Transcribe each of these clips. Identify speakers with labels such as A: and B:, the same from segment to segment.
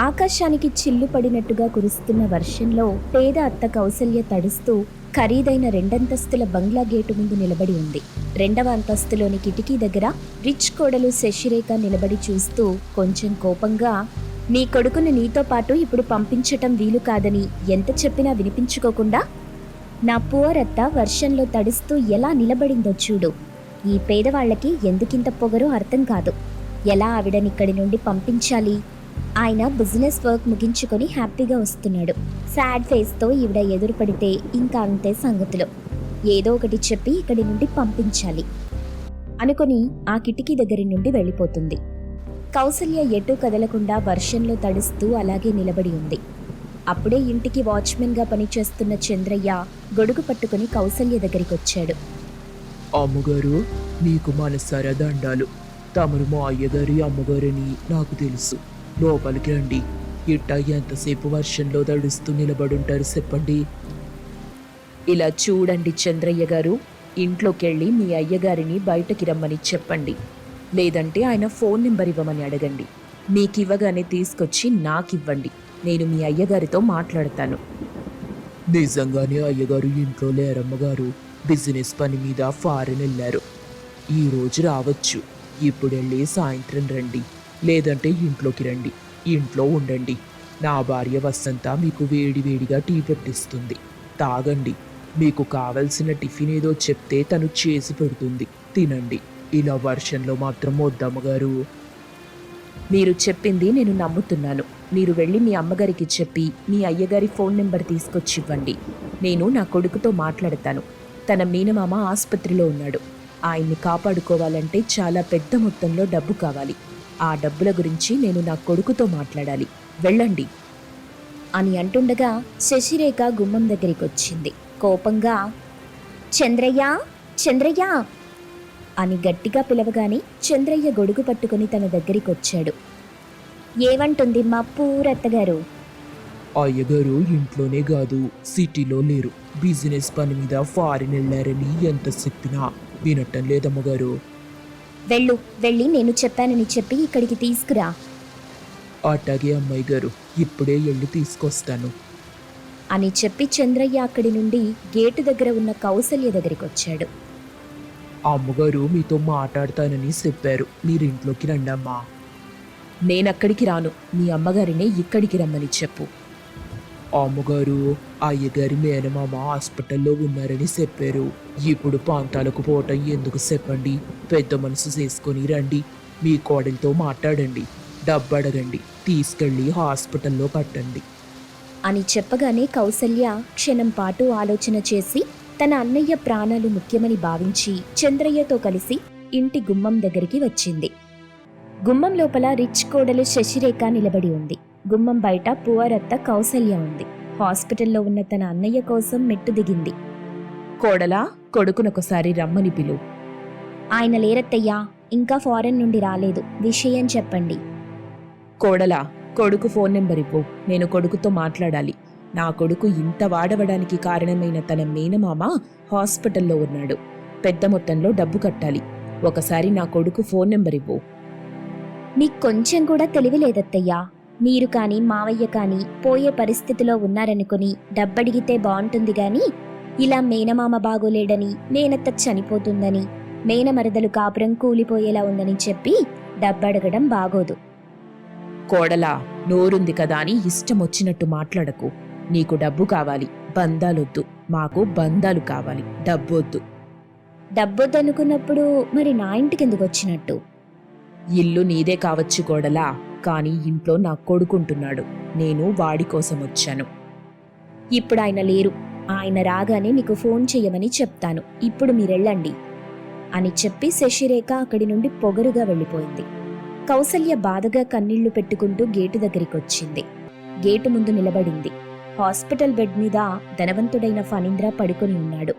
A: ఆకాశానికి చిల్లు పడినట్టుగా కురుస్తున్న వర్షంలో పేద అత్త కౌసల్య తడుస్తూ ఖరీదైన రెండంతస్తుల బంగ్లా గేటు ముందు నిలబడి ఉంది. రెండవ అంతస్తులోని కిటికీ దగ్గర రిచ్ కోడలు శశిరేఖ నిలబడి చూస్తూ కొంచెం కోపంగా నీ కొడుకును నీతో పాటు ఇప్పుడు పంపించటం వీలు కాదని ఎంత చెప్పినా వినిపించుకోకుండా? నా పువరత్త వర్షంలో తడుస్తూ ఎలా నిలబడిందో చూడు. ఈ పేదవాళ్ళకి ఎందుకింత పొగరో అర్థం కాదు. ఎలా ఆవిడనిక్కడి నుండి పంపించాలి? ఆయన బిజినెస్ వర్క్ ముగించుకొని హ్యాపీగా వస్తున్నాడు. సాడ్ ఫేస్తో ఈవిడ ఎదురు పడితే ఇంకా అంతే సంగతులు. ఏదో ఒకటి చెప్పి ఇక్కడి నుండి పంపించాలి. అనుకొని ఆ కిటికీ దగ్గరి నుండి వెళ్ళిపోతుంది. కౌసల్య ఎటు కదలకుండా వర్షంలో తడుస్తూ అలాగే నిలబడి ఉంది. అప్పుడే ఇంటికి వాచ్మెన్గా పనిచేస్తున్న చంద్రయ్య గొడుగు పట్టుకుని కౌసల్య దగ్గరికి వచ్చాడు
B: అమ్మగారు మీకు మనసారా దండాలు? తమరు మా అయ్యగారి అమ్మగారని నాకు తెలుసు. లోపలికి రండి. ఇట్ట ఎంతసేపు వర్షంలో తడుస్తూ నిలబడుంటారు చెప్పండి.
A: ఇలా చూడండి చంద్రయ్య గారు. ఇంట్లోకి వెళ్ళి మీ అయ్యగారిని బయటకి రమ్మని చెప్పండి. లేదంటే ఆయన ఫోన్ నెంబర్ ఇవ్వమని అడగండి. మీకు ఇవ్వగానే తీసుకొచ్చి నాకివ్వండి. నేను మీ అయ్యగారితో మాట్లాడతాను.
B: నిజంగానే అయ్యగారు ఇంట్లో లేరమ్మగారు బిజినెస్ పని మీద ఫారెన్ వెళ్ళారు. ఈరోజు రావచ్చు. ఇప్పుడు వెళ్ళి సాయంత్రం రండి. లేదంటే ఇంట్లోకి రండి. ఇంట్లో ఉండండి. నా భార్య వసంత మీకు వేడివేడిగా టీ పెట్టిస్తుంది. తాగండి. మీకు కావలసిన టిఫిన్ ఏదో చెప్తే తను చేసి పెడుతుంది. తినండి. ఇలా వర్షంలో మాత్రం వద్దమ్మగారు
A: మీరు చెప్పింది నేను నమ్ముతున్నాను. మీరు వెళ్ళి మీ అమ్మగారికి చెప్పి మీ అయ్యగారి ఫోన్ నెంబర్ తీసుకొచ్చి ఇవ్వండి నేను నా కొడుకుతో మాట్లాడతాను. తన మీనమామ ఆసుపత్రిలో ఉన్నాడు. ఆయన్ని కాపాడుకోవాలంటే చాలా పెద్ద మొత్తంలో డబ్బు కావాలి. ఆ డబ్బుల గురించి నేను నా కొడుకుతో మాట్లాడాలి. వెళ్ళండి. అని అంటుండగా శశిరేఖ గుమ్మం దగ్గరికి వచ్చింది కోపంగా చంద్రయ్య చంద్రయ్య! అని గట్టిగా పిలవగానే చంద్రయ్య గొడుగు పట్టుకుని తన దగ్గరికి వచ్చాడు ఏమంటుంది మా పూరత్తగారు
B: అయ్యగారు ఇంట్లోనే కాదు సిటీలో లేరు. బిజినెస్ పని మీద ఫారిన్ వెళ్ళారని ఎంత చెప్పినా వినటం లేదమ్మగారు.
A: వెళ్ళు వెళ్ళి నేను చెప్పానని చెప్పి ఇక్కడికి తీసుకురా.
B: అట్టాగే అమ్మాయి గారు ఇప్పుడే వెళ్ళి తీసుకొస్తాను.
A: అని చెప్పి చంద్రయ్య అక్కడి నుండి గేటు దగ్గర ఉన్న కౌసల్య దగ్గరికి వచ్చాడు.
B: అమ్మగారు మీతో మాట్లాడతానని చెప్పారు. మీరు ఇంట్లోకి రండమ్మా.
A: నేనక్కడికి రాను. మీ అమ్మగారినే ఇక్కడికి రమ్మని చెప్పు.
B: అమ్మగారు అయ్యగారి మేనమామ హాస్పిటల్లో ఉన్నారని చెప్పారు. ఇప్పుడు ప్రాంతాలకు పోవటం ఎందుకు చెప్పండి? పెద్ద మనసు చేసుకొని రండి. మీ కోడలితో మాట్లాడండి. డబ్బు అడగండి. తీసుకెళ్ళి హాస్పిటల్లో కట్టండి.
A: అని చెప్పగానే కౌసల్య క్షణం పాటు ఆలోచన చేసి తన అన్నయ్య ప్రాణాలు ముఖ్యమని భావించి చంద్రయ్యతో కలిసి ఇంటి గుమ్మం దగ్గరికి వచ్చింది. గుమ్మం లోపల రిచ్ కోడలు శశిరేఖ నిలబడి ఉంది. గుమ్మం బయట పువరత్త కౌసల్య ఉంది. హాస్పిటల్లో ఉన్న తన అన్నయ్య కోసం మెట్టు దిగింది.
B: కోడలా కొడుకునొకసారి రమ్మని పిలు.
A: ఆయన లేరత్తయ్యా ఇంకా ఫారెన్ నుండి రాలేదు. విషయం చెప్పండి.
B: కోడలా కొడుకు ఫోన్ నెంబర్ ఇవ్వు. నేను కొడుకుతో మాట్లాడాలి. నా కొడుకు ఇంత వాడవడానికి కారణమైన తన మేనమామ హాస్పిటల్లో ఉన్నాడు. పెద్ద మొత్తంలో డబ్బు కట్టాలి. ఒకసారి నా కొడుకు ఫోన్ నెంబర్ ఇవ్వు.
A: మీకు కొంచెం కూడా తెలివి లేదత్తయ్యా. మీరు కానీ మావయ్య కానీ పోయే పరిస్థితిలో ఉన్నారనుకుని డబ్బడిగితే బాగుంటుంది గాని ఇలా మేనమామ బాగోలేడని మేనత్త చనిపోతుందని మేనమరదలు కాపురం కూలిపోయేలా ఉందని చెప్పి డబ్బడగడం బాగోదు.
B: కోడలా నోరుంది కదా అని ఇష్టం వచ్చినట్టు మాట్లాడకు. నీకు డబ్బు కావాలి బంధాలొద్దు. మాకు బంధాలు కావాలి డబ్బొద్దు.
A: డబ్బొద్దనుకున్నప్పుడు మరి నా ఇంటికి ఎందుకు వచ్చినట్టు
B: ఇల్లు నీదే కావచ్చు కోడలా. కానీ ఇంట్లో నా కొడుకుంటున్నాడు. నేను వాడి కోసం వచ్చాను.
A: ఇప్పుడు ఆయన లేరు. ఆయన రాగానే మీకు ఫోన్ చేయమని చెప్తాను. ఇప్పుడు మీరెళ్ళండి అని చెప్పి శశిరేఖ అక్కడి నుండి పొగరుగా వెళ్ళిపోయింది. కౌసల్య బాధగా కన్నీళ్ళు పెట్టుకుంటూ గేటు దగ్గరికి వచ్చింది గేటు ముందు నిలబడింది. హాస్పిటల్ బెడ్ మీద ధనవంతుడైన ఫణీంద్ర పడుకొని ఉన్నాడు.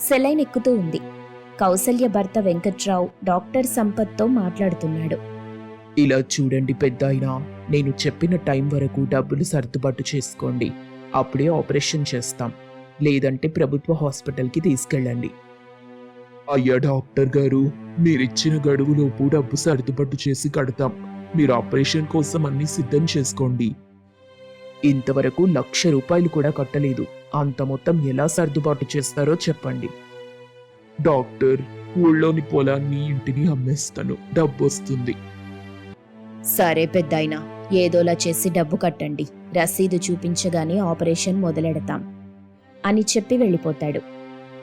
A: సెలైన్ ఎక్కుతూ ఉంది. కౌసల్య భర్త వెంకట్రావు డాక్టర్ సంపత్తో మాట్లాడుతున్నాడు.
B: ఇలా చూడండి పెద్ద నేను చెప్పిన టైం వరకు డబ్బులు సర్దుబాటు చేసుకోండి. అప్పుడే ఆపరేషన్ చేస్తాం. లేదంటే ప్రభుత్వ హాస్పిటల్కి తీసుకెళ్ళండి. అయ్యా డాక్టర్ గారు మీరిచ్చిన గడువులోపు డబ్బు సర్దుబాటు చేసి కడతాం. మీరు ఆపరేషన్ కోసం అన్ని సిద్ధం చేసుకోండి. ఇంతవరకు లక్ష రూపాయలు కూడా కట్టలేదు. అంత మొత్తం ఎలా సర్దుబాటు చేస్తారో చెప్పండి. డాక్టర్ ఊళ్ళోని పొలాన్ని ఇంటిని అమ్మేస్తాను. డబ్బు వస్తుంది
A: సరే పెద్దాయన ఏదోలా చేసి డబ్బు కట్టండి. రసీదు చూపించగానే ఆపరేషన్ మొదలెడతాం అని చెప్పి వెళ్ళిపోతాడు.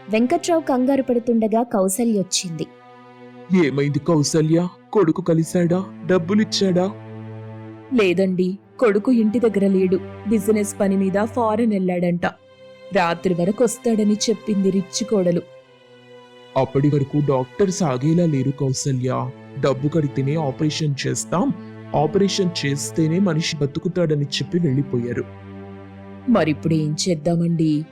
A: వెంకట్రావు కంగారు పడుతుండగా కౌసల్య వచ్చింది.
B: ఏమైంది కౌసల్య? కొడుకు కలిశాడా? డబ్బులిచ్చాడా?
A: లేదండి కొడుకు ఇంటి దగ్గర లేడు. బిజినెస్ పని మీద ఫారెన్ వెళ్ళాడంట. రాత్రి వరకు వస్తాడని చెప్పింది రిచ్చి కోడలు.
B: అప్పటి వరకు డాక్టర్ సాగేలా లేరు కౌసల్య. డబ్బు కడితేనే ఆపరేషన్ చేస్తాం. ఆపరేషన్ చేస్తేనే మనిషి బతుకుతాడని చెప్పి వెళ్ళిపోయారు.
A: మరిప్పుడు ఏం చేద్దామండి?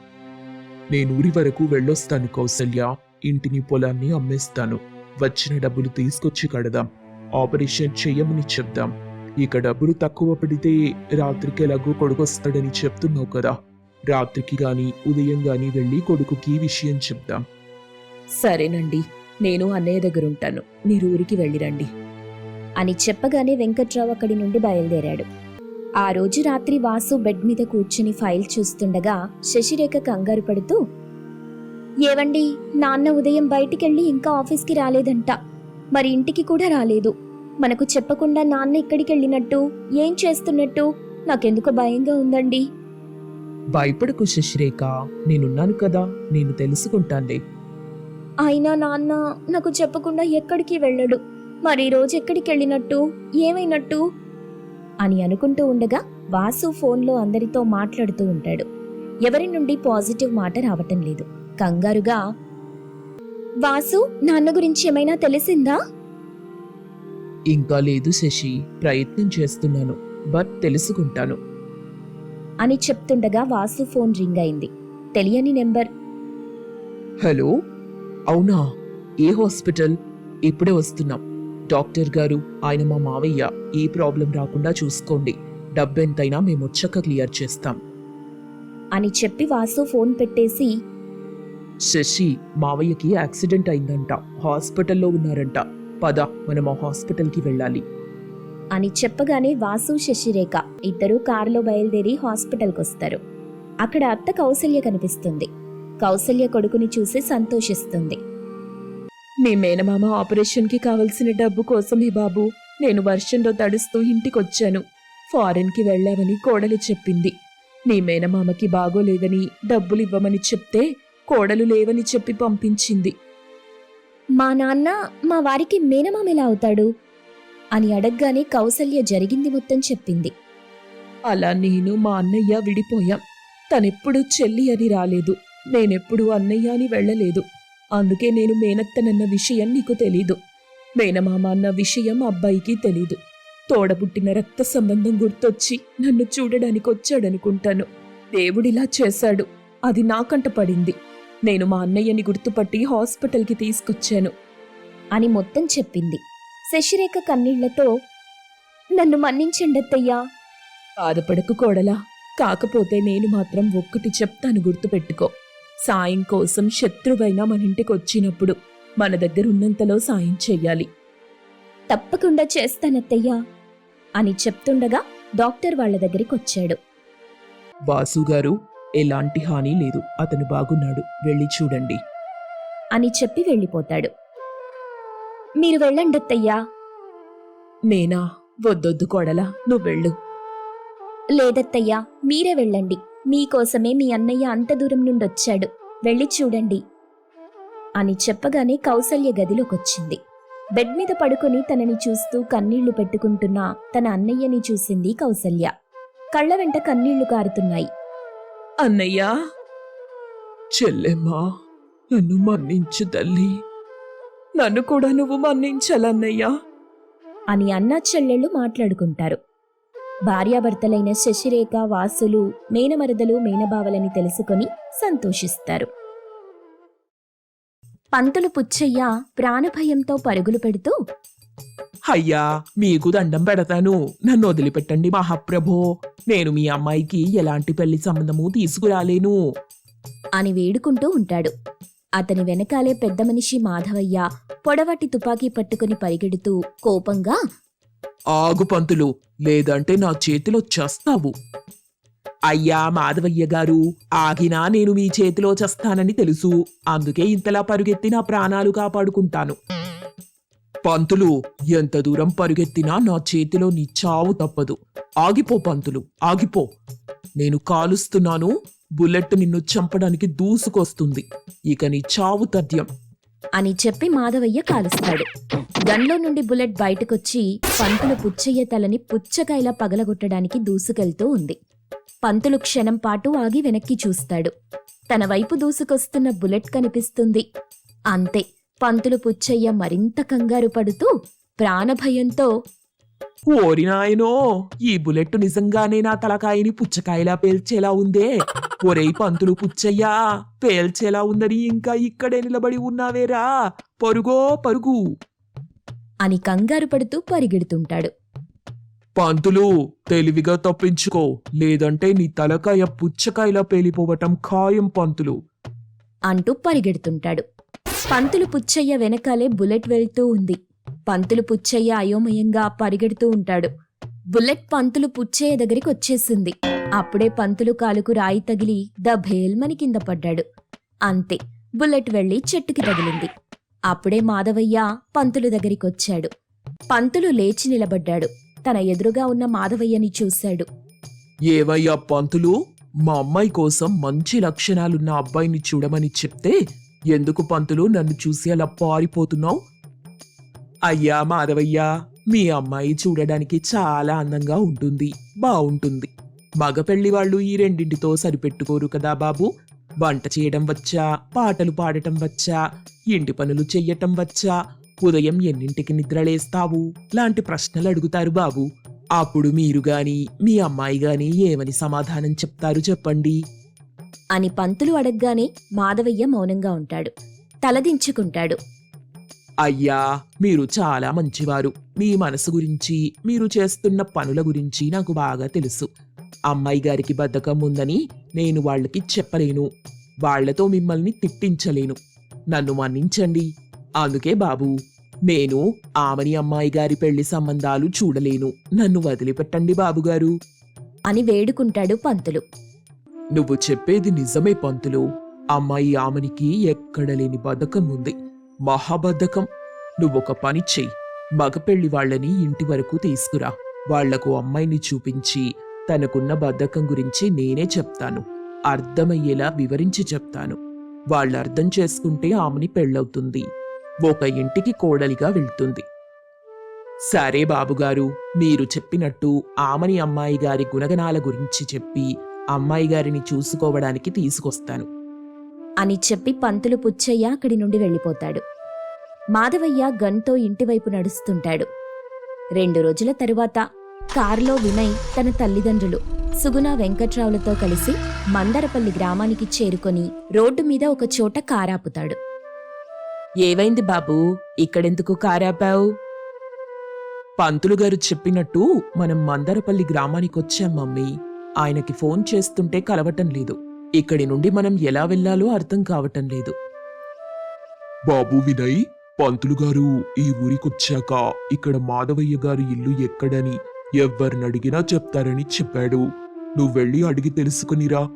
B: నేను ఊరి వరకు వెళ్ళొస్తాను కౌసల్య. ఇంటిని పొలాన్ని అమ్మేస్తాను. వచ్చిన డబ్బులు తీసుకొచ్చి కడదాం. ఆపరేషన్ చెయ్యమని చెప్దాం. ఇక డబ్బులు తక్కువ పడితే రాత్రికి ఎలాగో కొడుకొస్తాడని చెప్తున్నావు కదా. రాత్రికి గాని ఉదయం గాని వెళ్ళి కొడుకుకి విషయం చెప్దాం.
A: సరేనండి. నేను అన్నయ్య దగ్గర ఉంటాను మీరు ఊరికి వెళ్ళిరండి. అని చెప్పగానే వెంకట్రావు అక్కడి నుండి బయలుదేరాడు. ఆ రోజు రాత్రి వాసు బెడ్ మీద కూర్చుని ఫైల్ చూస్తుండగా శశిరేఖ కంగారు పడుతూ ఏవండి నాన్న ఉదయం బయటికెళ్ళి ఇంకా ఆఫీస్కి రాలేదంట. మరి ఇంటికి కూడా రాలేదు. మనకు చెప్పకుండా నాన్న ఎక్కడికి వెళ్ళినట్టు ఏం చేస్తున్నట్టు? నాకెందుకో భయంగా ఉందండి.
B: భయపడకు శశిరేఖ. నేనున్నాను కదా. నేను తెలుసుకుంటానులే.
A: అయినా నాన్న నాకు చెప్పకుండా ఎక్కడికి వెళ్ళడు. మరి ఈ రోజు ఎక్కడికి వెళ్ళినట్టు? ఏమైనట్టు? అని అనుకుంటూ ఉండగా వాసు ఫోన్లో అందరితో మాట్లాడుతూ ఉంటాడు. ఎవరి నుండి పాజిటివ్ మాట రావటం లేదు. కంగారుగా వాసు నాన్న గురించి ఏమైనా తెలిసిందా?
B: ఇంకా లేదు శశి ప్రయత్నం చేస్తున్నాను బట్ తెలుసుకుంటాను.
A: అని చెప్తుండగా వాసు ఫోన్ రింగ్ అయింది. తెలియని నెంబర్.
B: హలో అవునా? ఏ హాస్పిటల్? ఇప్పుడే వస్తున్నాం. డాక్టర్ గారు ఆయన మా మావయ్య ఏ ప్రాబ్లం రాకుండా చూసుకోండి. డబ్బెంతైనా మేము వచ్చాక క్లియర్ చేస్తాం.
A: అని చెప్పి వాసు ఫోన్ పెట్టేసి
B: శశి మావయ్యకి యాక్సిడెంట్ అయిందంట. హాస్పిటల్లో ఉన్నారంట. పద మనం ఆ హాస్పిటల్కి వెళ్ళాలి.
A: అని చెప్పగానే వాసు శశిరేఖ ఇద్దరూ కారులో బయలుదేరి హాస్పిటల్కి వస్తారు అక్కడ అత్త కౌసల్య కనిపిస్తుంది. కౌసల్య కొడుకుని చూసి సంతోషిస్తుంది. మీ మేనమామ ఆపరేషన్కి కావలసిన డబ్బు కోసమే బాబు నేను వర్షంలో తడుస్తూ ఇంటికొచ్చాను. ఫారెన్కి వెళ్ళావని కోడలు చెప్పింది. నీ మేనమామకి బాగోలేదని డబ్బులు ఇవ్వమని చెప్తే కోడలు లేవని చెప్పి పంపించింది. మా నాన్న మా వారికి మేనమామ ఎలా అవుతాడు? అని అడగగానే కౌసల్య జరిగింది మొత్తం చెప్పింది. అలా నేను మా అన్నయ్య విడిపోయాం. తనెప్పుడు చెల్లి అని రాలేదు. నేనెప్పుడు అన్నయ్య అని వెళ్ళలేదు. అందుకే నేను మేనత్తనన్న విషయం నీకు తెలీదు. మేనమామ అన్న విషయం అబ్బాయికి తెలీదు. తోడబుట్టిన రక్త సంబంధం గుర్తొచ్చి నన్ను చూడడానికి వచ్చాడనుకుంటాను. దేవుడిలా చేశాడు. అది నాకంట పడింది. నేను మా అన్నయ్యని గుర్తుపట్టి హాస్పిటల్కి తీసుకొచ్చాను. అని మొత్తం చెప్పింది. శశిరేఖ కన్నీళ్ళతో నన్ను మన్నించండత్తయ్యా. బాధపడకు కోడలా. కాకపోతే నేను మాత్రం ఒక్కటి చెప్తాను గుర్తుపెట్టుకో. సాయం కోసం శత్రువైనా మన ఇంటికి వచ్చినప్పుడు మన దగ్గర ఉన్నంతలో సాయం చెయ్యాలి తప్పకుండా చేస్తానత్తయ్యా అని చెప్తుండగా డాక్టర్ వాళ్ళ దగ్గరికి వచ్చాడు.
B: వాసు గారు ఎలాంటి హాని లేదు అతను బాగున్నాడు వెళ్ళి చూడండి.
A: అని చెప్పి వెళ్ళిపోతాడు. మీరు వెళ్ళండత్తయ్యా. నేనా? వద్దొద్దు కోడలా నువ్వు వెళ్ళు. లేదత్తయ్యా మీరే వెళ్ళండి. మీకోసమే మీ అన్నయ్య అంత దూరం నుండి వచ్చాడు. వెళ్ళి చూడండి. అని చెప్పగానే కౌసల్య గదిలోకొచ్చింది. బెడ్ మీద పడుకొని తనని చూస్తూ కన్నీళ్ళు పెట్టుకుంటున్న తన అన్నయ్యని చూసింది కౌసల్య. కళ్ళ వెంట కన్నీళ్ళు కారుతున్నాయి. అన్నయ్యా!
B: చెల్లెమ్మా! నన్ను మన్నించు తల్లి.
A: నన్ను కూడా నువ్వు మన్నించాలన్నయ్యా! అని అన్నా చెల్లెళ్ళు మాట్లాడుకుంటారు. భార్యాభర్తలైన శశిరేఖ వాసులు మేనమరదలు మేనబావలని తెలుసుకొని సంతోషిస్తారు. పంతులు పుచ్చయ్య ప్రాణభయంతో పరుగులు పెడుతూ
B: అయ్యా మీకు దండం పెడతాను. నన్ను వదిలిపెట్టండి మహాప్రభో. నేను మీ అమ్మాయికి ఎలాంటి పెళ్ళి సంబంధము తీసుకురాలేను.
A: అని వేడుకుంటూ ఉంటాడు. అతని వెనకాలే పెద్ద మనిషి మాధవయ్య పొడవటి తుపాకీ పట్టుకుని పరిగెడుతూ కోపంగా
B: ఆగు పంతులు లేదంటే నా చేతిలో చస్తావు. అయ్యా మాధవయ్య గారు ఆగినా నేను మీ చేతిలో చస్తానని తెలుసు. అందుకే ఇంతలా పరుగెత్తి నా ప్రాణాలు కాపాడుకుంటాను. పంతులు ఎంత దూరం పరుగెత్తినా నా చేతిలో నీ చావు తప్పదు. ఆగిపో పంతులు ఆగిపో. నేను కాలుస్తున్నాను బుల్లెట్ నిన్ను చంపడానికి దూసుకొస్తుంది. ఇక నీ చావు తథ్యం.
A: అని చెప్పి మాధవయ్య కాలుస్తాడు. గన్లో నుండి బుల్లెట్ బయటకొచ్చి పంతులు పుచ్చయ్య తలని పుచ్చకాయలా పగలగొట్టడానికి దూసుకెళ్తూ ఉంది. పంతులు క్షణం పాటు ఆగి వెనక్కి చూస్తాడు. తన వైపు దూసుకొస్తున్న బుల్లెట్ కనిపిస్తుంది. అంతే పంతులు పుచ్చయ్య మరింత కంగారు పడుతూ ప్రాణభయంతో
B: ఓరి నాయనో ఈ బుల్లెట్ నిజంగానే నా తలకాయని పుచ్చకాయలా పేల్చేలా ఉందే? ఒరేయ్ పంతులు పుచ్చయ్యా పేల్చేలా ఉందని ఇంకా ఇక్కడే నిలబడి ఉన్నావేరా? పరుగో పరుగు.
A: అని కంగారు పడుతూ పరిగెడుతుంటాడు.
B: పంతులు తెలివిగా తప్పించుకో. లేదంటే నీ తలకాయ పుచ్చకాయలా పేలిపోవటం ఖాయం పంతులు.
A: అంటూ పరిగెడుతుంటాడు. పంతులు పుచ్చయ్య వెనకాలే బుల్లెట్ వెళ్తూ ఉంది. పంతులు పుచ్చయ్య అయోమయంగా పరిగెడుతూ ఉంటాడు. బుల్లెట్ పంతులు పుచ్చయ్య దగ్గరికి వచ్చేసింది. అప్పుడే పంతులు కాలుకు రాయి తగిలి దభేల్మని కింద పడ్డాడు. అంతే బుల్లెట్ వెళ్ళి చెట్టుకి తగిలింది. అప్పుడే మాధవయ్య పంతులు దగ్గరికొచ్చాడు పంతులు లేచి నిలబడ్డాడు. తన ఎదురుగా ఉన్న మాధవయ్యని చూశాడు.
B: ఏవయ్యా పంతులు మా అమ్మాయి కోసం మంచి లక్షణాలున్న అబ్బాయిని చూడమని చెప్తే ఎందుకు పంతులు నన్ను చూసి అలా పారిపోతున్నావు? అయ్యా మాధవయ్యా మీ అమ్మాయి చూడడానికి చాలా అందంగా ఉంటుంది బావుంటుంది. మగ పెళ్ళి వాళ్ళు ఈ రెండింటితో సరిపెట్టుకోరు కదా బాబు. వంట చేయడం వచ్చా పాటలు పాడటం వచ్చా ఇంటి పనులు చెయ్యటం వచ్చా ఉదయం ఎన్నింటికి నిద్రలేస్తావు లాంటి ప్రశ్నలు అడుగుతారు బాబు. అప్పుడు మీరు గాని మీ అమ్మాయి గాని ఏమని సమాధానం చెప్తారు చెప్పండి?
A: అని పంతులు అడగ్గానే మాధవయ్య మౌనంగా ఉంటాడు. తలదించుకుంటాడు.
B: అయ్యా మీరు చాలా మంచివారు. మీ మనసు గురించి మీరు చేస్తున్న పనుల గురించి నాకు బాగా తెలుసు. అమ్మాయి గారికి బద్ధకం ఉందని నేను వాళ్ళకి చెప్పలేను. వాళ్ళతో మిమ్మల్ని తిట్టించలేను. నన్ను మన్నించండి. అందుకే బాబు నేను ఆమని అమ్మాయి గారి పెళ్ళి సంబంధాలు చూడలేను. నన్ను వదిలిపెట్టండి బాబుగారు
A: అని వేడుకుంటాడు పంతులు.
B: నువ్వు చెప్పేది నిజమే పంతులు. అమ్మాయి ఆమెనికి ఎక్కడ లేని బద్ధకం ఉంది. మహాబద్ధకం. నువ్వొక పని చెయ్యి. మగపెళ్ళి వాళ్ళని ఇంటి వరకు తీసుకురా. వాళ్ళకు అమ్మాయిని చూపించి తనకున్న బద్ధకం గురించి నేనే చెప్తాను. అర్థమయ్యేలా వివరించి చెప్తాను. వాళ్ళు అర్థం చేసుకుంటే ఆమెని పెళ్ళవుతుంది. ఒక ఇంటికి కోడలిగా వెళ్తుంది. సరే బాబుగారు మీరు చెప్పినట్టు ఆమెని అమ్మాయి గారి గుణగణాల గురించి చెప్పి అమ్మాయి గారిని చూసుకోవడానికి తీసుకొస్తాను.
A: అని చెప్పి పంతులు పుచ్చయ్య అక్కడి నుండి వెళ్ళిపోతాడు. మాధవయ్య గన్తో ఇంటివైపు నడుస్తుంటాడు. రెండు రోజుల తరువాత కారులో వినయ్ తన తల్లిదండ్రులు సుగుణ వెంకట్రావులతో కలిసి మందరపల్లి గ్రామానికి చేరుకొని రోడ్డు మీద ఒక చోట కారాపుతాడు.
B: ఏవైంది బాబు? ఇక్కడెందుకు కారాపావు? పంతులు గారు చెప్పినట్టు మనం మందరపల్లి గ్రామానికి వచ్చాం మమ్మీ. ఆయనకి ఫోన్ చేస్తుంటే కలవటం లేదు. ఇక్కడి నుండి మనం ఎలా వెళ్ళాలో అర్థం కావటం లేదు.
C: బాబు వినయ్ పంతులు గారు ఈ ఊరికొచ్చాక ఇక్కడ మాధవయ్య గారి ఇల్లు ఎక్కడని ఎవ్వరినడిగినా చెప్తారని చెప్పాడు. నువ్వెళ్ళి అడిగి తెలుసుకునిరా.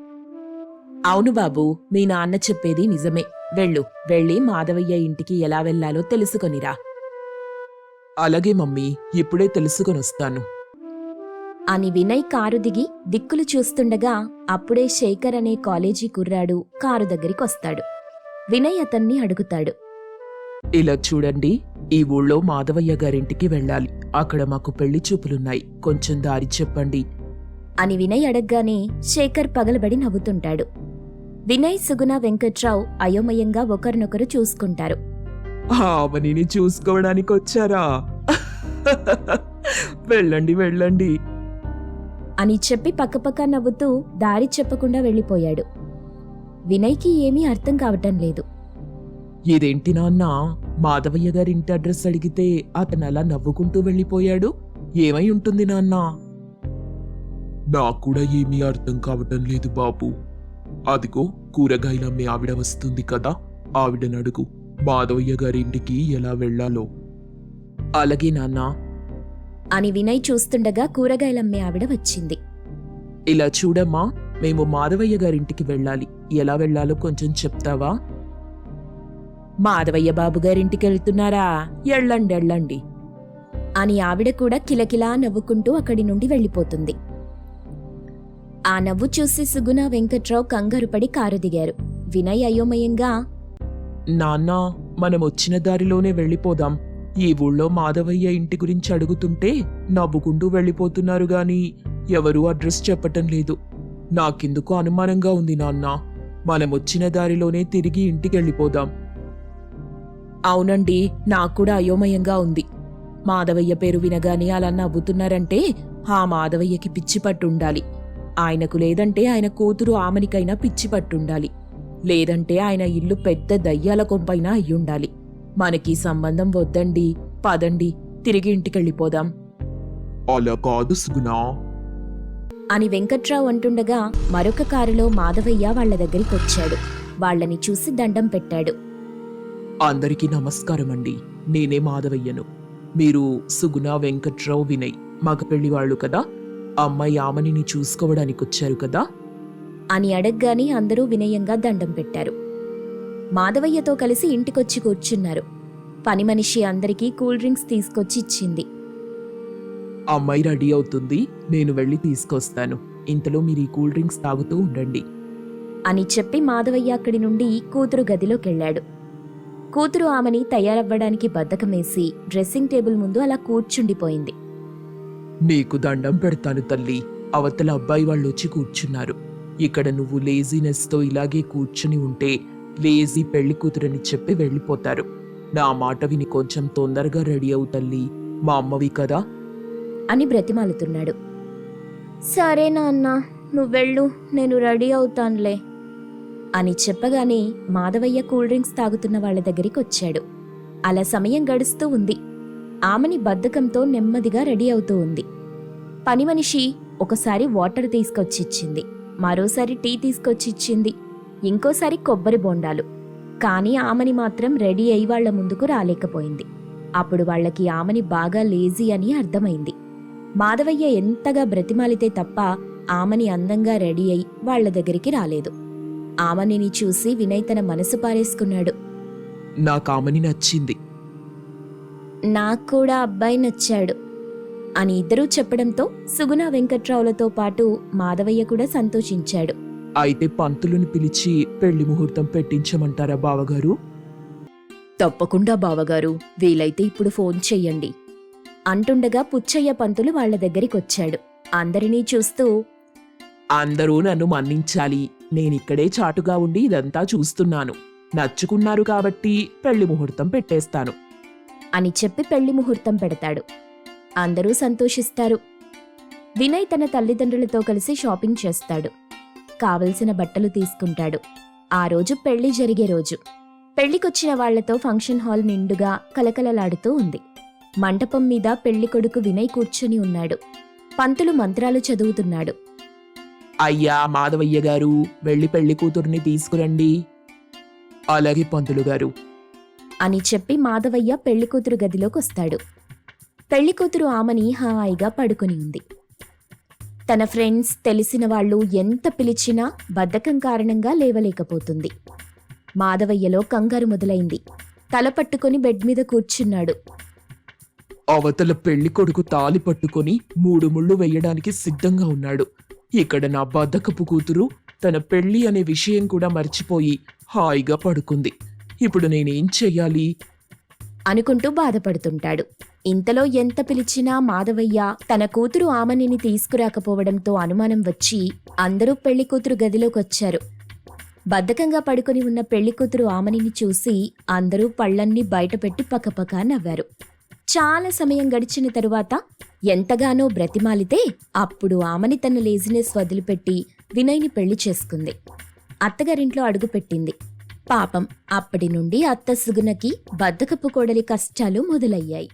A: అవును బాబు మీ నాన్న చెప్పేది నిజమే. వెళ్ళు వెళ్ళి మాధవయ్య ఇంటికి ఎలా వెళ్ళాలో తెలుసుకొనిరా.
B: అలాగే మమ్మీ ఇప్పుడే తెలుసుకొనొస్తాను.
A: అని వినయ్ కారు దిగి దిక్కులు చూస్తుండగా అప్పుడే శేఖర్ అనే కాలేజీ కుర్రాడు కారు దగ్గరికొస్తాడు వినయ్ అతన్ని అడుగుతాడు.
B: ఇలా చూడండి ఈ ఊళ్ళో మాధవయ్య గారింటికి వెళ్ళాలి. అక్కడ మాకు పెళ్ళి చూపులున్నాయి. కొంచెం దారి చెప్పండి.
A: అని వినయ్ అడగ్గానే శేఖర్ పగలబడి నవ్వుతుంటాడు. వినయ్ సుగుణ వెంకట్రావు అయోమయంగా ఒకరినొకరు చూసుకుంటారు.
B: చూసుకోవడానికి వచ్చారా వెళ్ళండి వెళ్ళండి.
A: అని చెప్పి పక్కపక్క నవ్వుతూ దారి చెప్పకుండా వెళ్ళిపోయాడు. వినయ్కి ఏమీ అర్థం కావటం లేదు.
B: ఇదేంటి నాన్న? మాధవయ్య గారి ఇంటి అడ్రస్ అడిగితే అతను అలా నవ్వుకుంటూ వెళ్ళిపోయాడు? ఏమై ఉంటుంది నాన్న?
C: నాకు కూడా ఏమీ అర్థం కావటం లేదు బాబు. అదిగో కూరగాయలమ్మే ఆవిడ వస్తుంది కదా ఆవిడనడుగు మాధవయ్య గారి ఇంటికి ఎలా వెళ్ళాలో.
B: అలాగే నాన్న
A: అని వినయ్ చూస్తుండగా కూరగాయలమ్మే ఆవిడ వచ్చింది.
B: ఇలా చూడమ్మా మేము మాధవయ్య గారింటికి వెళ్ళాలి. ఎలా వెళ్ళాలో కొంచెం చెప్తావా? మాధవయ్య బాబు గారింటికి వెళ్తున్నారా? ఎళ్ళండి ఎళ్ళండి.
A: అని ఆవిడ కూడా కిలకిలా నవ్వుకుంటూ అక్కడి నుండి వెళ్ళిపోతుంది. ఆ నవ్వు చూసి సుగుణ వెంకట్రావు కంగారుపడి కారు దిగారు. వినయ్ అయోమయంగా
B: నాన్న మనం వచ్చిన దారిలోనే వెళ్ళిపోదాం. ఈ ఊళ్ళో మాధవయ్య ఇంటి గురించి అడుగుతుంటే నవ్వుకుంటూ వెళ్ళిపోతున్నారు గాని ఎవరూ అడ్రస్ చెప్పటం లేదు. నాకెందుకు అనుమానంగా ఉంది నాన్న. మనం వచ్చిన దారిలోనే తిరిగి ఇంటికెళ్ళిపోదాం అవునండి నాకు కూడా అయోమయంగా ఉంది. మాధవయ్య పేరు వినగానే అలా నవ్వుతున్నారంటే ఆ మాధవయ్యకి పిచ్చి పట్టుండాలి. ఆయనకు లేదంటే ఆయన కూతురు ఆమెనికైనా పిచ్చి పట్టుండాలి. లేదంటే ఆయన ఇల్లు పెద్ద దయ్యాల కొంపైనా అయ్యుండాలి. మనకి సంబంధం వద్దండి. పదండి తిరిగి ఇంటికెళ్ళిపోదాం.
C: అలా కాదు సుగుణా.
A: అని వెంకట్రావు అంటుండగా మరొక కారులో మాధవయ్య వాళ్ళ దగ్గరికి వచ్చాడు. వాళ్ళని చూసి దండం పెట్టాడు.
B: అందరికీ నమస్కారం అండి నేనే మాధవయ్యను. మీరు సుగుణ వెంకట్రావు వినయ్ మగ పెళ్ళివాళ్ళు కదా? అమ్మాయి ఆమనిని చూసుకోవడానికి వచ్చారు కదా?
A: అని అడగ్గానే అందరూ వినయంగా దండం పెట్టారు. మాధవయ్యతో కలిసి ఇంటికొచ్చి కూర్చున్నారు. పని మనిషి అందరికీ కూల్ డ్రింక్స్ తీసుకొచ్చి ఇచ్చింది.
B: అమ్మాయి రెడీ అవుతుంది నేను వెళ్ళి తీసుకొస్తాను. ఇంతలో మీరు ఈ కూల్ డ్రింక్స్ తాగుతూ ఉండండి.
A: అని చెప్పి మాధవయ్య అక్కడి నుండి కూతురు గదిలోకెళ్ళాడు. కూతురు ఆమెని తయారవ్వడానికి బద్ధకమేసి డ్రెస్సింగ్ టేబుల్ ముందు అలా కూర్చుండిపోయింది.
B: నీకు దండం పెడతాను తల్లి. అవతల అబ్బాయి వాళ్ళు వచ్చి కూర్చున్నారు. ఇక్కడ నువ్వు లేజీనెస్తో ఇలాగే కూర్చుని ఉంటే లేజీ పెళ్ళి కూతురని చెప్పి వెళ్ళిపోతారు. నా మాట విని కొంచెం తొందరగా రెడీ అవు తల్లి. మా అమ్మవి కదా?
A: అని బ్రతిమాలుతున్నాడు. సరే నాన్న నువ్వెళ్ళు నేను రెడీ అవుతానులే అని చెప్పగానే మాధవయ్య కూల్ డ్రింక్స్ తాగుతున్న వాళ్ళ దగ్గరికి వచ్చాడు. అలా సమయం గడుస్తూ ఉంది. ఆమెని బద్ధకంతో నెమ్మదిగా రెడీ అవుతూ ఉంది. పని మనిషి ఒకసారి వాటర్ తీసుకొచ్చిచ్చింది. మరోసారి టీ తీసుకొచ్చిచ్చింది. ఇంకోసారి కొబ్బరి బొండాలు. కానీ ఆమెని మాత్రం రెడీ అయి వాళ్ళ ముందుకు రాలేకపోయింది. అప్పుడు వాళ్ళకి ఆమెని బాగా లేజీ అని అర్థమైంది. మాధవయ్య ఎంతగా బ్రతిమాలితే తప్ప ఆమెని అందంగా రెడీ అయి వాళ్ళ దగ్గరికి రాలేదు. ఆమెనిని చూసి వినయ్ తన మనసు పారేసుకున్నాడు.
B: నాకు ఆమెని నచ్చింది.
A: నాకు కూడా అబ్బాయి నచ్చాడు అని ఇద్దరూ చెప్పడంతో సుగుణ వెంకట్రావులతో పాటు మాధవయ్య కూడా సంతోషించాడు.
B: అయితే పంతులుని పిలిచి పెళ్ళి ముహూర్తం పెట్టించమంటారా బావగారు?
A: తప్పకుండా బావగారు వీలైతే ఇప్పుడు ఫోన్ చెయ్యండి. అంటుండగా పుచ్చయ్య పంతులు వాళ్ళ దగ్గరికొచ్చాడు. అందరినీ చూస్తూ
B: అందరూ నన్ను మన్నించాలి. నేనిక్కడే చాటుగా ఉండి ఇదంతా చూస్తున్నాను. నచ్చుకున్నారు కాబట్టి పెళ్ళి ముహూర్తం పెట్టేస్తాను.
A: అని చెప్పి పెళ్ళి ముహూర్తం పెడతాడు. అందరూ సంతోషిస్తారు. వినయ్ తన తల్లిదండ్రులతో కలిసి షాపింగ్ చేస్తాడు. కావలసిన బట్టలు తీసుకుంటాడు. ఆ రోజు పెళ్ళి జరిగే రోజు. పెళ్ళికొచ్చిన వాళ్ళతో ఫంక్షన్ హాల్ నిండుగా కలకలలాడుతూ ఉంది. మంటపం మీద పెళ్ళి కొడుకు వినయ్ కూర్చొని ఉన్నాడు. పంతులు మంత్రాలు చదువుతున్నాడు.
B: అయ్యా మాధవయ్య గారు వెళ్ళి పెళ్ళి కూతుర్ని తీసుకురండి. అలాగే పంతులు గారు.
A: అని చెప్పి మాధవయ్య పెళ్ళికూతురు గదిలోకొస్తాడు. పెళ్ళికూతురు ఆమెని హాయిగా పడుకొని ఉంది. తన ఫ్రెండ్స్ తెలిసిన వాళ్ళు ఎంత పిలిచినా బద్ధకం కారణంగా లేవలేకపోతుంది. మాధవయ్యలో కంగారు మొదలైంది. తల పట్టుకొని బెడ్ మీద కూర్చున్నాడు.
B: అవతల పెళ్ళి కొడుకు తాలి పట్టుకొని మూడు ముళ్ళు వెయ్యడానికి సిద్ధంగా ఉన్నాడు. ఇక్కడ నా బద్దకపు కూతురు తన పెళ్ళి అనే విషయం కూడా మర్చిపోయి హాయిగా పడుకుంది. ఇప్పుడు నేనేం చెయ్యాలి
A: అనుకుంటూ బాధపడుతుంటాడు. ఇంతలో ఎంత పిలిచినా మాధవయ్య తన కూతురు ఆమనిని తీసుకురాకపోవడంతో అనుమానం వచ్చి అందరూ పెళ్ళి కూతురు గదిలోకొచ్చారు. బద్ధకంగా పడుకొని ఉన్న పెళ్ళి కూతురు ఆమనిని చూసి అందరూ పళ్ళన్నీ బయటపెట్టి పకపక నవ్వారు. చాలా సమయం గడిచిన తరువాత ఎంతగానో బ్రతిమాలితే అప్పుడు ఆమని తన లేజినెస్ వదిలిపెట్టి వినయ్ని పెళ్ళి చేసుకుంది. అత్తగారింట్లో అడుగుపెట్టింది పాపం అప్పటి నుండి అత్త సుగునకి బద్దకపు కోడలి కష్టాలు మొదలయ్యాయి.